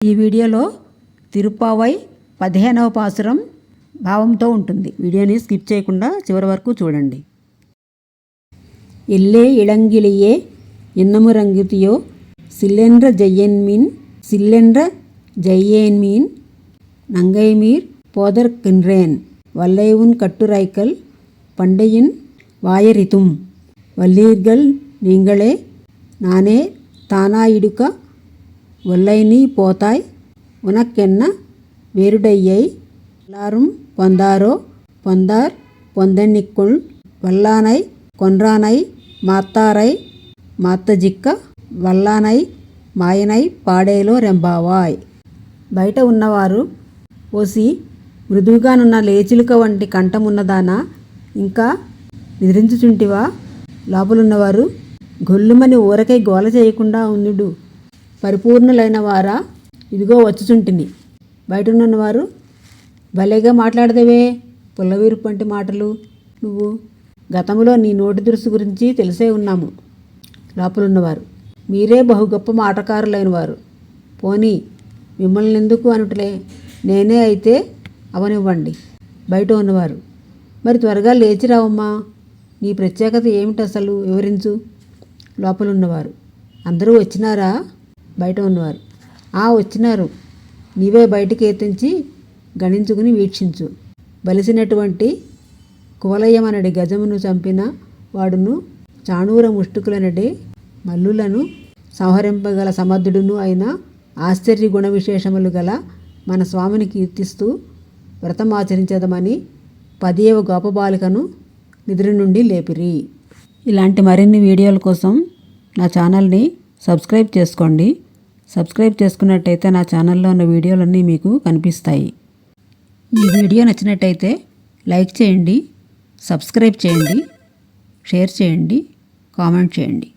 ఈ వీడియోలో తిరుపావై పదిహేనవ పాసురం భావంతో ఉంటుంది వీడియోని స్కిప్ చేయకుండా చివరి వరకు చూడండి ఎల్లే ఇళంగిలియే ఎన్నమురంగితియో సిల్లెండ్ర జయ్యన్మీన్ సిల్లెండ్ర జయ్యేన్మీన్ நங்கைமீர் போதற்கின்றேன் வல்லைவுன் கட்டுரைக்கல் பண்டையின் வாயரித்தும் வல்லீர்கள் நீங்களே நானே தானாயிடுக்க వల్లైని పోతాయ్ ఉనక్కెన్న వేరుడయ్యై எல்லாரும் పొందారో పొందార్ పొందెన్నిక్కుల్ వల్లానై కొన్రానై మాత్తారై మాత్తజిక్క వల్లానై మాయనై పాడేలో రెంబావాయ్ బయట ఉన్నవారు ఓసి మృదువుగానున్న లేచిలుక వంటి కంఠమున్నదానా ఇంకా నిద్రించుచుంటివా లోపలున్నవారు గొల్లుమని ఊరకై గోల చేయకుండా ఉండు పరిపూర్ణులైన వారా ఇదిగో వచ్చుచుంటిని. బయటనున్నవారు భలేగా మాట్లాడదేవే పుల్లవీరు వంటి మాటలు. నువ్వు గతంలో నీ నోటి దురుసు గురించి తెలిసే ఉన్నాము. లోపలున్నవారు మీరే బహు గొప్ప మాటకారులైన వారు పోనీ మిమ్మల్ని ఎందుకు అనుటలే? నేనే అయితే అవనివ్వండి. బయట ఉన్నవారు మరి త్వరగా లేచి రావమ్మా. నీ ప్రత్యేకత ఏమిటి అసలు వివరించు. లోపలున్నవారు అందరూ వచ్చినారా? బయట ఉన్నవారు ఆ వచ్చినారు. నీవే బయటికి ఎత్తించి గణించుకుని వీక్షించు. బలిసినటువంటి కువలయ్యమనడి గజమును చంపిన వాడును చాణూర ముష్టుకులనడి మల్లులను సంహరింపగల సమర్థుడును అయిన ఆశ్చర్య గుణ విశేషములు గల మన స్వామిని కీర్తిస్తూ వ్రతం ఆచరించదమని పదేవ గోపబాలికను నిద్ర నుండి లేపిరి. ఇలాంటి మరిన్ని వీడియోల కోసం నా ఛానల్ని సబ్స్క్రైబ్ చేసుకోండి. సబ్స్క్రైబ్ చేసుకున్నట్టయితే నా ఛానల్లో ఉన్న వీడియోలన్నీ మీకు కనిపిస్తాయి. ఈ వీడియో నచ్చినట్టయితే లైక్ చేయండి సబ్స్క్రైబ్ చేయండి షేర్ చేయండి కామెంట్ చేయండి.